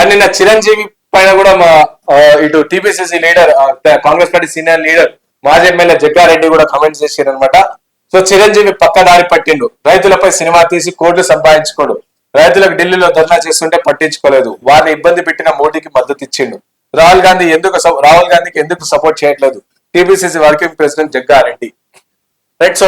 And నిన్న చిరంజీవి పైన కూడా మా ఇటు TPCC leader Congress party senior leader మాజీ ఎమ్మెల్యే జగ్గారెడ్డి కూడా కమెంట్ చేశారు అనమాట సో చిరంజీవి పక్క దారి పట్టిండు. రైతులపై సినిమా తీసి కోట్లు సంపాదించుకోడు. రైతులకు ఢిల్లీలో ధర్నా చేస్తుంటే పట్టించుకోలేదు. వారిని ఇబ్బంది పెట్టిన మోడీకి మద్దతు ఇచ్చిండు. రాహుల్ గాంధీ ఎందుకు రాహుల్ గాంధీకి ఎందుకు సపోర్ట్ చేయట్లేదు? TPCC working president Jagga Reddy. Right so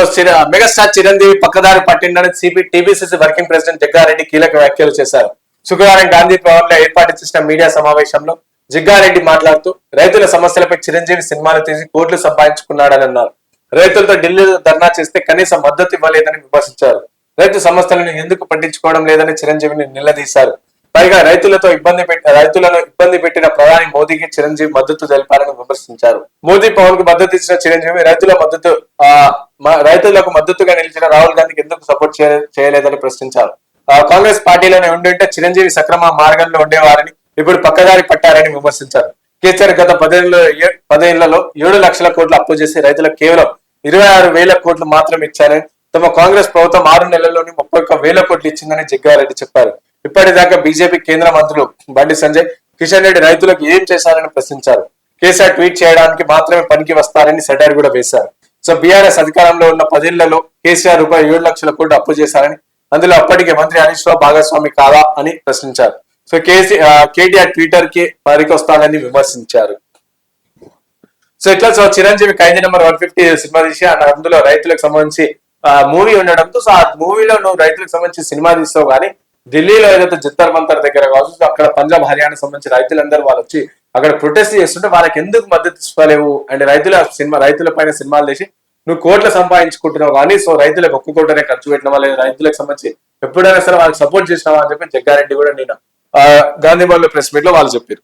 megastar Chiranjeevi పక్కదారి పట్టిండని CP TPCC working president Jaggareddy కీలక వ్యాఖ్యలు చేశారు. శుక్రవారం గాంధీ భవన్లో ఏర్పాటు చేసిన మీడియా సమావేశంలో జిగ్గారెడ్డి మాట్లాడుతూ రైతుల సమస్యలపై చిరంజీవి సినిమాలు తీసి కోట్లు సంపాదించుకున్నాడని అన్నారు రైతులతో ఢిల్లీలో ధర్నా చేస్తే కనీస మద్దతు ఇవ్వలేదని విమర్శించారు. రైతు సమస్యలను ఎందుకు పట్టించుకోవడం లేదని చిరంజీవిని నిలదీశారు. పైగా రైతులతో ఇబ్బంది పెట్టిన రైతులను ఇబ్బంది పెట్టిన ప్రధాని మోదీకి చిరంజీవి మద్దతు తెలిపారని విమర్శించారు. మోదీ పవన్కు మద్దతు ఇచ్చిన చిరంజీవి రైతుల మద్దతు ఆ రైతులకు మద్దతుగా నిలిచిన రాహుల్ గాంధీకి ఎందుకు సపోర్ట్ చేయలేదని ప్రశ్నించారు. కాంగ్రెస్ పార్టీలోనే ఉండుంటే చిరంజీవి సక్రమ మార్గంలో ఉండేవారని ఇప్పుడు పక్కదారి పట్టారని విమర్శించారు. కేసీఆర్ గత పదేళ్ళలో పదేళ్ళలో ఏడు లక్షల కోట్లు అప్పు చేసి రైతులకు కేవలం ఇరవై ఆరు వేల కోట్లు మాత్రం ఇచ్చారని తమ కాంగ్రెస్ ప్రభుత్వం ఆరు నెలల్లోని ముప్పై ఒక్క వేల కోట్లు ఇచ్చిందని జగ్గారెడ్డి చెప్పారు. ఇప్పటిదాకా బీజేపీ కేంద్ర మంత్రులు బండి సంజయ్ కిషన్ రెడ్డి రైతులకు ఏం చేశారని ప్రశ్నించారు. కేసీఆర్ ట్వీట్ చేయడానికి మాత్రమే పనికి వస్తారని సెటైర్ కూడా వేశారు. సో బీఆర్ఎస్ అధికారంలో ఉన్న పదేళ్ళలో కేసీఆర్ రూపాయి ఏడు లక్షల కోట్లు అప్పు చేశారని అందులో అప్పటికే మంత్రి హరీష్ రావు భాగస్వామి కాదా అని ప్రశ్నించారు. సో కేసీ కేటీఆర్ ట్విట్టర్కి పరికొస్తానని విమర్శించారు. సో ఇట్లా so Chiranjeevi Khaidi number one fifty cinema తీసి అందులో రైతులకు సంబంధించి మూవీ ఉండడంతో సో ఆ మూవీలో నువ్వు రైతులకు సంబంధించి సినిమా తీస్తావు కానీ ఢిల్లీలో ఏదైతే జంతర్ మంతర్ దగ్గర కావచ్చు అక్కడ పంజాబ్ హర్యానా సంబంధించి రైతులందరూ వాళ్ళు వచ్చి అక్కడ ప్రొటెస్ట్ చేస్తుంటే వాళ్ళకి ఎందుకు మద్దతు ఇవ్వలేవు అండ్ రైతుల సినిమా రైతుల పైన సినిమాలు తీసి నువ్వు కోట్లు సంపాదించుకుంటున్నావు కానీ సో రైతులకు ఒక్క కోటనే ఖర్చు పెట్టిన వాళ్ళు రైతులకు సంబంధించి ఎప్పుడైనా సరే వాళ్ళకి సపోర్ట్ చేసినావా అని చెప్పి జగ్గారెడ్డి కూడా నేను ఆ, లో ప్రెస్ మీట్లో వాళ్ళు చెప్పారు.